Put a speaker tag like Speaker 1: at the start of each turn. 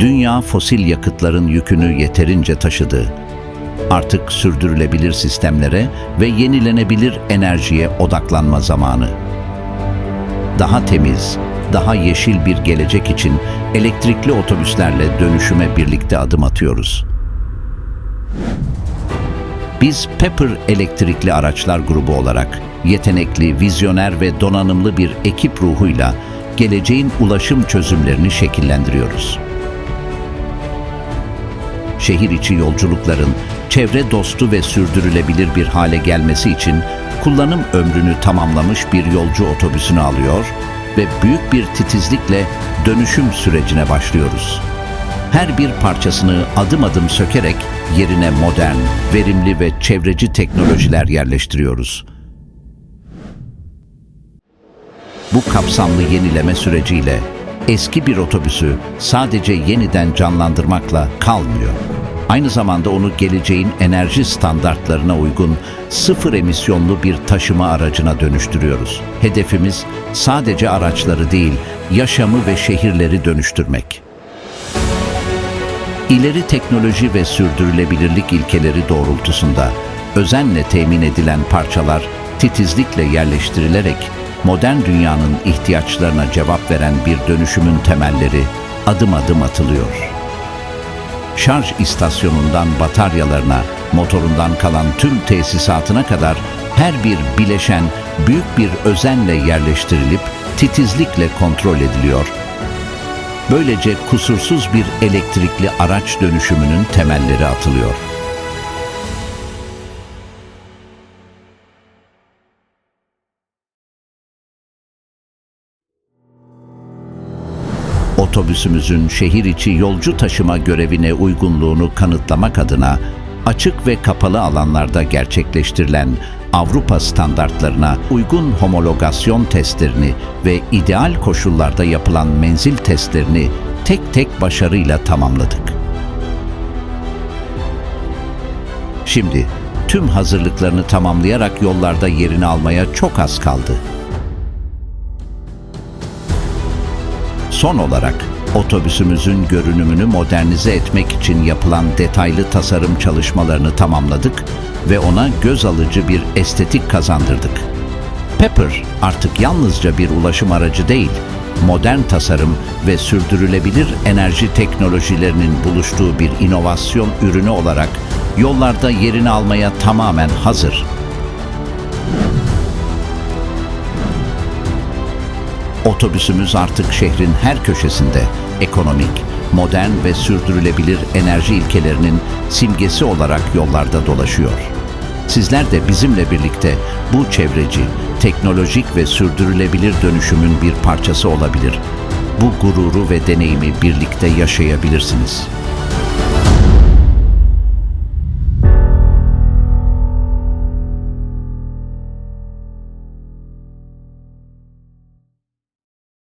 Speaker 1: Dünya fosil yakıtların yükünü yeterince taşıdı. Artık sürdürülebilir sistemlere ve yenilenebilir enerjiye odaklanma zamanı. Daha temiz, daha yeşil bir gelecek için elektrikli otobüslerle dönüşüme birlikte adım atıyoruz. Biz Pepper Elektrikli Araçlar Grubu olarak yetenekli, vizyoner ve donanımlı bir ekip ruhuyla geleceğin ulaşım çözümlerini şekillendiriyoruz. Şehir içi yolculukların çevre dostu ve sürdürülebilir bir hale gelmesi için kullanım ömrünü tamamlamış bir yolcu otobüsünü alıyor ve büyük bir titizlikle dönüşüm sürecine başlıyoruz. Her bir parçasını adım adım sökerek yerine modern, verimli ve çevreci teknolojiler yerleştiriyoruz. Bu kapsamlı yenileme süreciyle eski bir otobüsü sadece yeniden canlandırmakla kalmıyor. Aynı zamanda onu geleceğin enerji standartlarına uygun sıfır emisyonlu bir taşıma aracına dönüştürüyoruz. Hedefimiz sadece araçları değil, yaşamı ve şehirleri dönüştürmek. İleri teknoloji ve sürdürülebilirlik ilkeleri doğrultusunda özenle temin edilen parçalar titizlikle yerleştirilerek modern dünyanın ihtiyaçlarına cevap veren bir dönüşümün temelleri adım adım atılıyor. Şarj istasyonundan bataryalarına, motorundan kalan tüm tesisatına kadar her bir bileşen büyük bir özenle yerleştirilip titizlikle kontrol ediliyor Böylece kusursuz bir elektrikli araç dönüşümünün temelleri atılıyor. Otobüsümüzün şehir içi yolcu taşıma görevine uygunluğunu kanıtlamak adına açık ve kapalı alanlarda gerçekleştirilen Avrupa standartlarına uygun homologasyon testlerini ve ideal koşullarda yapılan menzil testlerini tek tek başarıyla tamamladık. Şimdi tüm hazırlıklarını tamamlayarak yollarda yerini almaya çok az kaldı. Son olarak otobüsümüzün görünümünü modernize etmek için yapılan detaylı tasarım çalışmalarını tamamladık ve ona göz alıcı bir estetik kazandırdık. Pepper artık yalnızca bir ulaşım aracı değil, modern tasarım ve sürdürülebilir enerji teknolojilerinin buluştuğu bir inovasyon ürünü olarak yollarda yerini almaya tamamen hazır. Otobüsümüz artık şehrin her köşesinde ekonomik, modern ve sürdürülebilir enerji ilkelerinin simgesi olarak yollarda dolaşıyor. Sizler de bizimle birlikte bu çevreci, teknolojik ve sürdürülebilir dönüşümün bir parçası olabilir. Bu gururu ve deneyimi birlikte yaşayabilirsiniz.